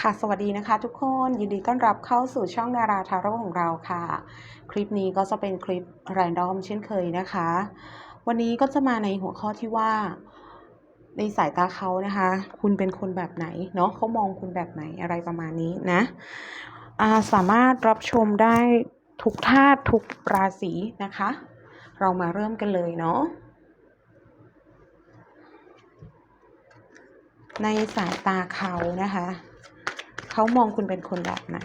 ค่ะสวัสดีนะคะทุกคนยินดีต้อนรับเข้าสู่ช่องดาราทาโร่ของเราค่ะ คลิปนี้ก็จะเป็นคลิปแรนดอมเช่นเคยนะคะ วันนี้ก็จะมาในหัวข้อที่ว่า ในสายตาเขานะคะ คุณเป็นคนแบบไหนเนาะเขามองคุณแบบไหนอะไรประมาณนี้นะาสามารถรับชมได้ทุกธาตุทุกราศีนะคะ เรามาเริ่มกันเลยเนาะในสายตาเขานะคะ เขามองคุณเป็นคนแบบไหน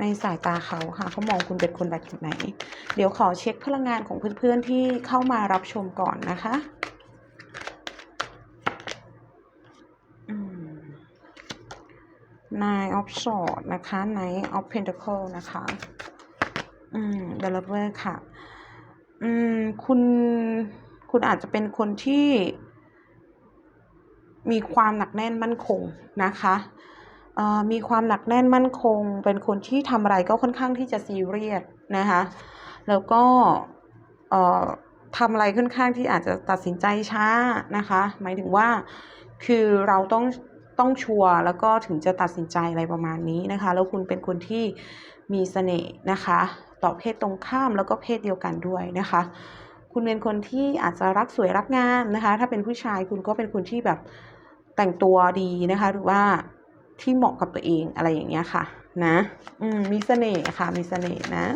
ในสายตาเขาค่ะเขามองคุณเป็นคนแบบไหน เดี๋ยวขอเช็คพลังงานของเพื่อนๆที่เข้ามารับชมก่อนนะคะอืม Nine of Swords นะคะ Knight of Pentacle นะคะ อืม The Lover ค่ะ อืม คุณ คุณอาจจะเป็นคนที่ มีความหนักแน่นมั่นคงนะคะอ่อมีความหนักแน่นมั่นคง เป็นคนที่ทำอะไรก็ค่อนข้างที่จะซีเรียสนะคะ แล้วก็เอ่อทำอะไรค่อนข้างที่อาจจะตัดสินใจช้านะคะ หมายถึงว่าคือเราต้องต้องชัวร์แล้วก็ถึงจะตัดสินใจอะไรประมาณนี้นะคะ แล้วคุณเป็นคนที่มีเสน่ห์นะคะ ต่อเพศตรงข้ามแล้วก็เพศเดียวกันด้วยนะคะ คุณเป็นคนที่อาจจะรักสวยรักงามนะคะ ถ้าเป็นผู้ชายคุณก็เป็นคนที่แบบแต่งตัวดีนะคะ หรือว่าที่เหมาะกับตัวเองอะไรอย่างเงี้ยค่ะ นะอืมมีเสน่ห์ค่ะ มีเสน่ห์นะ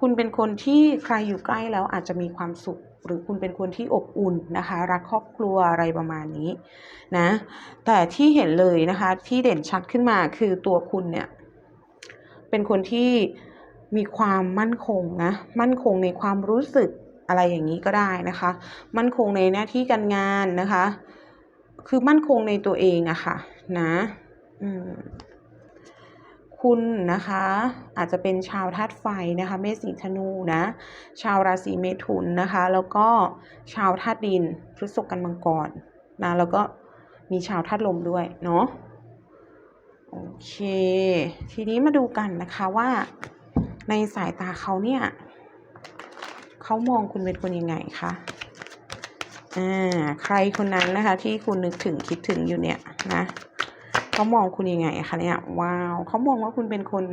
คุณเป็นคนที่ใครอยู่ใกล้แล้วอาจจะมีความสุข หรือคุณเป็นคนที่อบอุ่นนะคะ รักครอบครัวอะไรประมาณนี้นะแต่ที่เห็นเลยนะคะที่เด่นชัดขึ้นมาคือตัวคุณเนี่ยเป็นคนที่มีความมั่นคงนะมั่นคงในความรู้สึกอะไรอย่างนี้ก็ได้นะคะ มั่นคงในหน้าที่การงานนะคะ คือมั่นคงในตัวเองอะค่ะนะ อืม คุณนะคะอาจจะเป็นชาวธาตุไฟนะคะเมษสิงห์ธนูนะชาวราศีเมถุนนะคะ แล้วก็ชาวธาตุดินพฤษภกันมังกรนะแล้วก็มีชาวธาตุลมด้วยเนาะโอเค ทีนี้มาดูกันนะคะว่าในสายตาเขาเนี่ยเขามองคุณเป็นคนยังไงคะอ่าใครคนนั้นนะคะที่คุณนึกถึงคิดถึงอยู่เนี่ยนะ เขามองคุณยังไงคะเนี่ยว้าวเขามองว่าคุณเป็นคน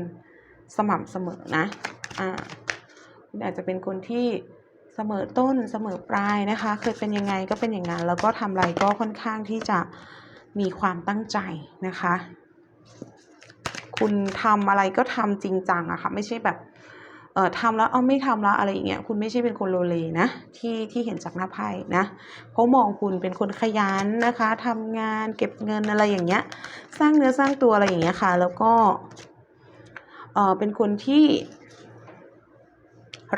สม่ำเสมอนะอ่าคุณอาจจะเป็นคนที่เสมอต้นเสมอปลายนะคะ เคยเป็นยังไงก็เป็นอย่างนั้น แล้วก็ทำอะไรก็ค่อนข้างที่จะมีความตั้งใจนะคะ คุณทำอะไรก็ทำจริงจังอะค่ะ ไม่ใช่แบบ เอ่อทำแล้วเอาไม่ทำแล้วอะไรอย่างเงี้ยคุณไม่ใช่เป็นคนโลเลนะที่ที่เห็นจากหน้าไพ่นะเขามองคุณเป็นคนขยันนะคะทำงานเก็บเงินอะไรอย่างเงี้ย สร้างเนื้อสร้างตัวอะไรอย่างเงี้ยค่ะ แล้วก็เอ่อเป็นคนที่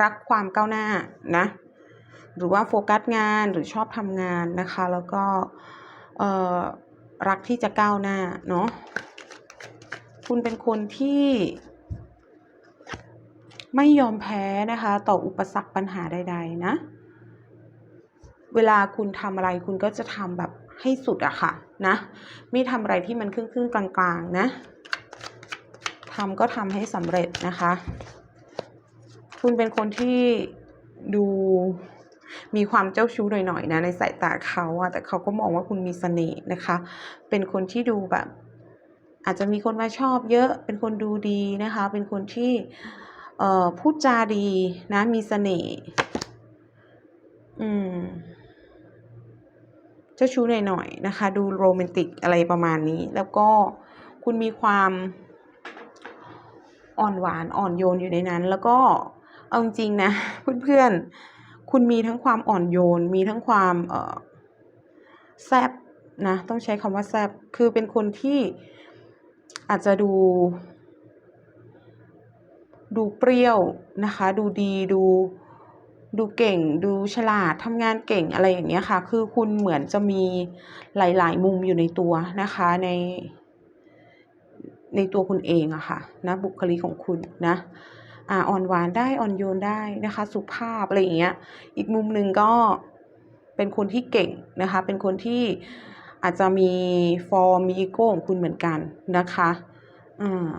รักความก้าวหน้านะหรือว่าโฟกัสงานหรือชอบทำงานนะคะ แล้วก็เอ่อรักที่จะก้าวหน้าเนาะคุณเป็นคนที่ ไม่ยอมแพ้นะคะ ต่ออุปสรรคปัญหาใด ๆ นะ เวลาคุณทำอะไรคุณก็จะทำแบบให้สุดอะค่ะนะไม่ทำอะไรที่มันครึ่งๆกลางๆนะทำก็ทำให้สำเร็จนะคะ คุณเป็นคนที่ดูมีความเจ้าชู้หน่อยๆนะในสายตาเขาอะแต่เขาก็มองว่าคุณมีเสน่ห์นะคะ เป็นคนที่ดูแบบ อาจจะมีคนมาชอบเยอะเป็นคนดูดีนะคะ เป็นคนที่ เอ่อพูดจาดีนะมีเสน่ห์อืมเจ้าชู้หน่อยๆนะคะ ดูโรแมนติกอะไรประมาณนี้ แล้วก็คุณมีความอ่อนหวานอ่อนโยนอยู่ในนั้น แล้วก็เอาจริงนะเพื่อนๆ คุณมีทั้งความอ่อนโยน มีทั้งความเออแซบนะ ต้องใช้คำว่าแซบคือเป็นคนที่อาจจะดู ดูเปรี้ยวนะคะ ดูดีดูดูเก่ง ดูฉลาดทำงานเก่งอะไรอย่างเงี้ยค่ะ คือคุณเหมือนจะมีหลาย ๆ มุมอยู่ในตัวนะคะใน ในตัวคุณเองอะค่ะนะบุคลิกของคุณนะอ่าอ่อนหวานได้อ่อนโยนได้นะคะ สุภาพอะไรอย่างเงี้ย อีกมุมหนึ่งก็เป็นคนที่เก่งนะคะ เป็นคนที่อาจจะมีฟอร์มมีอีโก้ของคุณเหมือนกันนะคะอ่า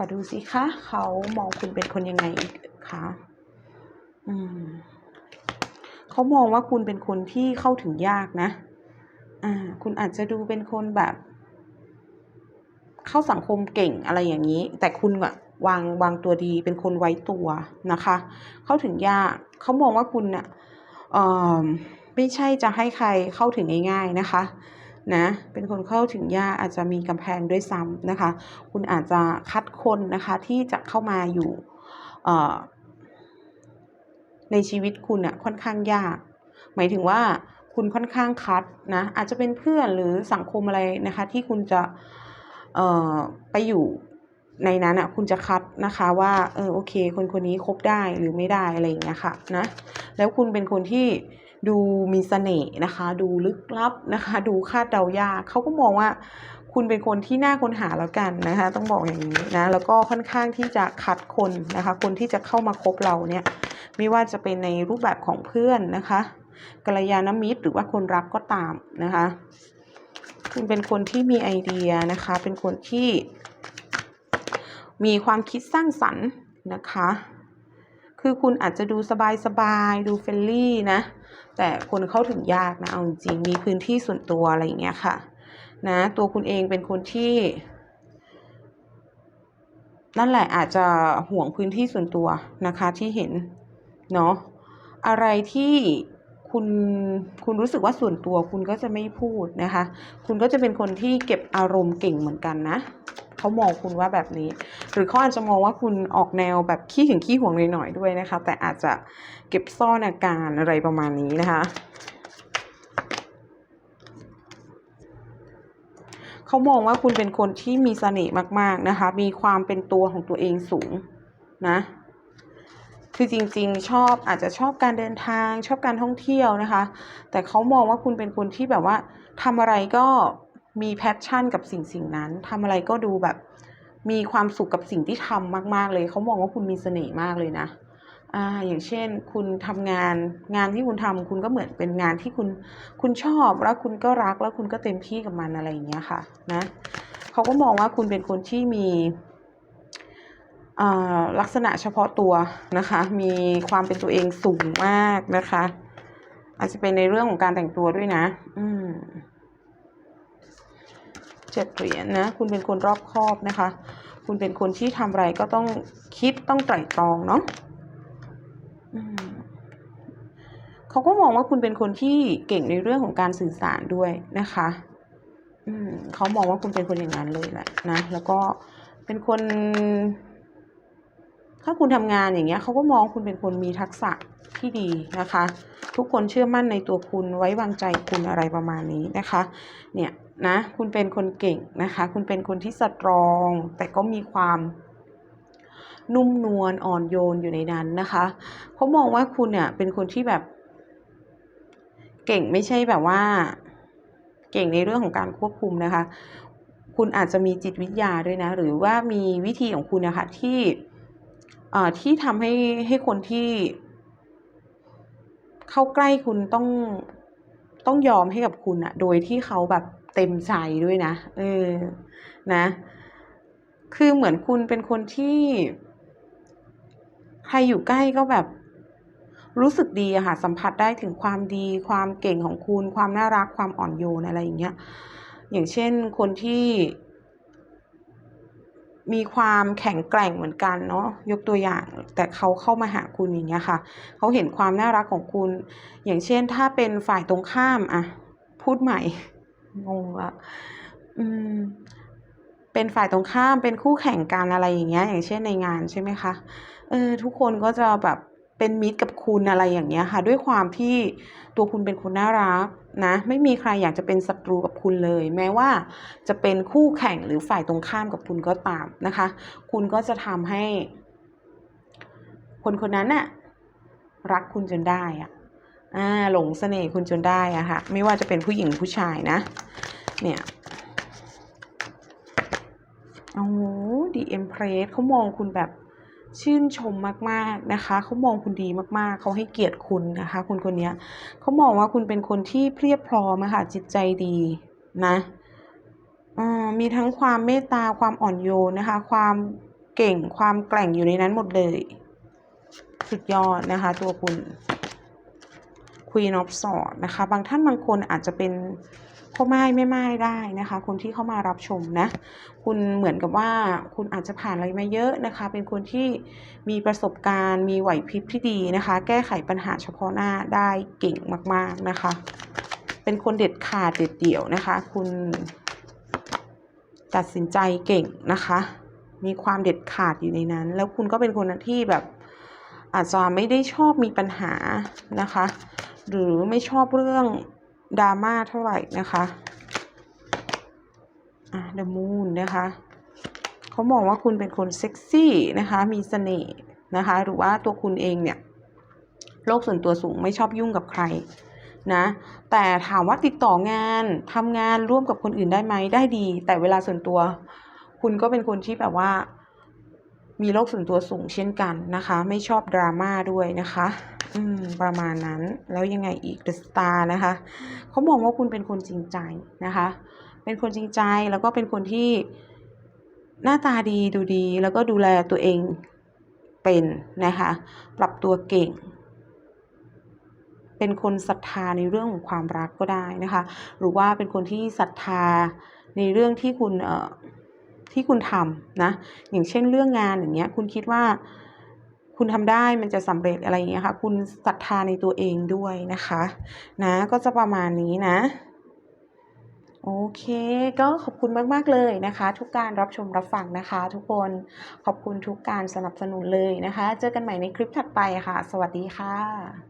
อดูสิคะเขามองคุณเป็นคนยังไงอีกคะอืมเขามองว่าคุณเป็นคนที่เข้าถึงยากนะ อ่า คุณอาจจะดูเป็นคนแบบ เข้าสังคมเก่งอะไรอย่างนี้ แต่คุณอะวางวางตัวดีเป็นคนไว้ตัวนะคะ เข้าถึงยากเขามองว่าคุณน่ะเอ่อไม่ใช่จะให้ใครเข้าถึงง่ายๆนะคะ นะเป็นคนเข้าถึงยากอาจจะมีกำแพงด้วยซ้ำนะคะ คุณอาจจะคัดคนนะคะที่จะเข้ามาอยู่ในชีวิตคุณอะค่อนข้างยาก หมายถึงว่าคุณค่อนข้างคัดนะอาจจะเป็นเพื่อนหรือสังคมอะไรนะคะ ที่คุณจะไปอยู่ในนั้นอะคุณจะคัดนะคะว่าเออโอเค คนคนนี้คบได้หรือไม่ได้อะไรอย่างเงี้ยค่ะนะแล้วคุณเป็นคนที่ ดูมีเสน่ห์นะคะ ดูลึกลับนะคะ ดูคาดเดายากเขาก็มองว่าคุณเป็นคนที่น่าค้นหาแล้วกันนะคะ ต้องบอกอย่างนี้นะ แล้วก็ค่อนข้างที่จะคัดคนนะคะ คนที่จะเข้ามาคบเราเนี่ย ไม่ว่าจะเป็นในรูปแบบของเพื่อนนะคะกัลยาณมิตรหรือว่าคนรักก็ตามนะคะ คุณเป็นคนที่มีไอเดียนะคะ เป็นคนที่มีความคิดสร้างสรรค์นะคะ คือคุณอาจจะดูสบายๆดูเฟรนลี่นะ แต่คนเข้าถึงยากนะเอาจริงมีพื้นที่ส่วนตัวอะไรอย่างเงี้ยค่ะ นะ ตัวคุณเองเป็นคนที่ นั่นแหละอาจจะห่วงพื้นที่ส่วนตัวนะคะที่เห็น เนาะอะไรที่คุณคุณรู้สึกว่าส่วนตัวคุณก็จะไม่พูดนะคะ คุณก็จะเป็นคนที่เก็บอารมณ์เก่งเหมือนกันนะ เขามองคุณว่าแบบนี้ หรือเขาอาจจะมองว่าคุณออกแนวแบบขี้ถึงขี้ห่วงหน่อยๆด้วยนะคะ แต่อาจจะเก็บซ่อนอาการอะไรประมาณนี้นะคะเขามองว่าคุณเป็นคนที่มีเสน่ห์มาก ๆ นะคะ มีความเป็นตัวของตัวเองสูงนะ คือจริง ๆ ชอบอาจจะชอบการเดินทาง ชอบการท่องเที่ยวนะคะ แต่เขามองว่าคุณเป็นคนที่แบบว่าทำอะไรก็ มีแพชชั่นกับสิ่งสิ่งนั้นทำอะไรก็ดูแบบ มีความสุขกับสิ่งที่ทำมาก ๆ เลย เขามองว่าคุณมีเสน่ห์มากเลยนะอ่าอย่างเช่น คุณทำงานงานที่คุณทำคุณก็เหมือนเป็นงานที่คุณคุณชอบแล้วคุณก็รักแล้วคุณก็เต็มที่กับมันอะไรอย่างเงี้ยค่ะ นะเขาก็มองว่าคุณเป็นคนที่มีลักษณะเฉพาะตัวนะคะ มีความเป็นตัวเองสูงมากนะคะ อาจจะเป็นในเรื่องของการแต่งตัวด้วยนะ อืม เจ็ดเหรียญนะ คุณเป็นคนรอบคอบนะคะ คุณเป็นคนที่ทำอะไรก็ต้องคิดต้องไตร่ตรองเนาะเขาก็มองว่าคุณเป็นคนที่เก่งในเรื่องของการสื่อสารด้วยนะคะเขามองว่าคุณเป็นคนอย่างนั้นเลยแหละนะ แล้วก็เป็นคน ถ้าคุณทำงานอย่างเงี้ยเขาก็มองคุณเป็นคนมีทักษะที่ดีนะคะ ทุกคนเชื่อมั่นในตัวคุณไว้วางใจคุณอะไรประมาณนี้นะคะ เนี่ยนะคุณเป็นคนเก่งนะคะ คุณเป็นคนที่สตรอง แต่ก็มีความนุ่มนวลอ่อนโยนอยู่ในนั้นนะคะเขามองว่าคุณเนี่ยเป็นคนที่แบบเก่งไม่ใช่แบบว่า เก่งในเรื่องของการควบคุมนะคะ คุณอาจจะมีจิตวิทยาด้วยนะ หรือว่ามีวิธีของคุณนะคะที่ ที่ทำให้ให้คนที่ เข้าใกล้คุณต้องต้องยอมให้กับคุณอะโดยที่เขาแบบเต็มใจด้วยนะ เออ นะ คือเหมือนคุณเป็นคนที่ ใครอยู่ใกล้ก็แบบ รู้สึกดีอะค่ะ สัมผัสได้ถึงความดี ความเก่งของคุณ ความน่ารัก ความอ่อนโยนอะไรอย่างเงี้ย อย่างเช่นคนที่ มีความแข็งแกร่งเหมือนกันเนาะยกตัวอย่างแต่เขาเข้ามาหาคุณอย่างเงี้ยค่ะเขาเห็นความน่ารักของคุณ อย่างเช่นถ้าเป็นฝ่ายตรงข้ามอะพูดใหม่งงละอืมเป็นฝ่ายตรงข้ามเป็นคู่แข่งกันอะไรอย่างเงี้ยอย่างเช่นในงานใช่ไหมคะเออทุกคนก็จะแบบ เป็นมิตรกับคุณอะไรอย่างเงี้ยค่ะ ด้วยความที่ตัวคุณเป็นคนน่ารักนะไม่มีใครอยากจะเป็นศัตรูกับคุณเลย แม้ว่าจะเป็นคู่แข่งหรือฝ่ายตรงข้ามกับคุณก็ตามนะคะ คุณก็จะทำให้ คนคนนั้นน่ะรักคุณจนได้อะอ่าหลงเสน่ห์คุณจนได้อะค่ะ ไม่ว่าจะเป็นผู้หญิงผู้ชายนะ เนี่ยโอ้ดีเอ็มเพรสเขามองคุณแบบ ชื่นชมมากๆนะคะเขามองคุณดีมากๆ เขาให้เกียรติคุณนะคะคุณคนนี้เขามองว่าคุณเป็นคนที่เพียบพร้อมค่ะจิตใจดีนะมีทั้งความเมตตาความอ่อนโยนนะคะ ความเก่งความแกร่งอยู่ในนั้นหมดเลย สุดยอดนะคะ ตัวคุณ Queen of Swords นะคะ บางท่านบางคนอาจจะเป็น พ่อไม้แม่ไม้ได้นะคะ คนที่เข้ามารับชมนะ คุณเหมือนกับว่าคุณอาจจะผ่านอะไรมาเยอะนะคะ เป็นคนที่มีประสบการณ์มีไหวพริบที่ดีนะคะ แก้ไขปัญหาเฉพาะหน้าได้เก่งมาก ๆนะคะ เป็นคนเด็ดขาดเด็ดเดี่ยวนะคะ คุณตัดสินใจเก่งนะคะ มีความเด็ดขาดอยู่ในนั้น แล้วคุณก็เป็นคนที่แบบอาจจะไม่ได้ชอบมีปัญหานะคะ หรือไม่ชอบเรื่อง ดราม่าเท่าไหร่นะคะอะ The Moon นะคะเขามองว่าคุณเป็นคนเซ็กซี่นะคะ มีเสน่ห์นะคะ หรือว่าตัวคุณเองเนี่ยโลกส่วนตัวสูงไม่ชอบยุ่งกับใครนะแต่ถามว่าติดต่องานทำงานร่วมกับคนอื่นได้ไหมได้ดี แต่เวลาส่วนตัว คุณก็เป็นคนที่แบบว่า มีโลกส่วนตัวสูงเช่นกันนะคะ ไม่ชอบดราม่าด้วยนะคะ อืม ประมาณนั้นแล้วยังไงอีก The Star นะคะเขามองว่าคุณเป็นคนจริงใจนะคะ เป็นคนจริงใจแล้วก็เป็นคนที่หน้าตาดีดูดี แล้วก็ดูแลตัวเองเป็นนะคะ ปรับตัวเก่ง เป็นคนศรัทธาในเรื่องของความรักก็ได้นะคะ หรือว่าเป็นคนที่ศรัทธาในเรื่องที่คุณเอ่อ ที่คุณทำนะ อย่างเช่นเรื่องงานอย่างเงี้ย คุณคิดว่าคุณทำได้มันจะสำเร็จอะไรอย่างเงี้ยค่ะ คุณศรัทธาในตัวเองด้วยนะคะ นะ ก็จะประมาณนี้นะ โอเค ก็ขอบคุณมาก ๆ เลยนะคะ ทุกการรับชมรับฟังนะคะ ทุกคนขอบคุณทุกการสนับสนุนเลยนะคะ เจอกันใหม่ในคลิปถัดไปค่ะ สวัสดีค่ะ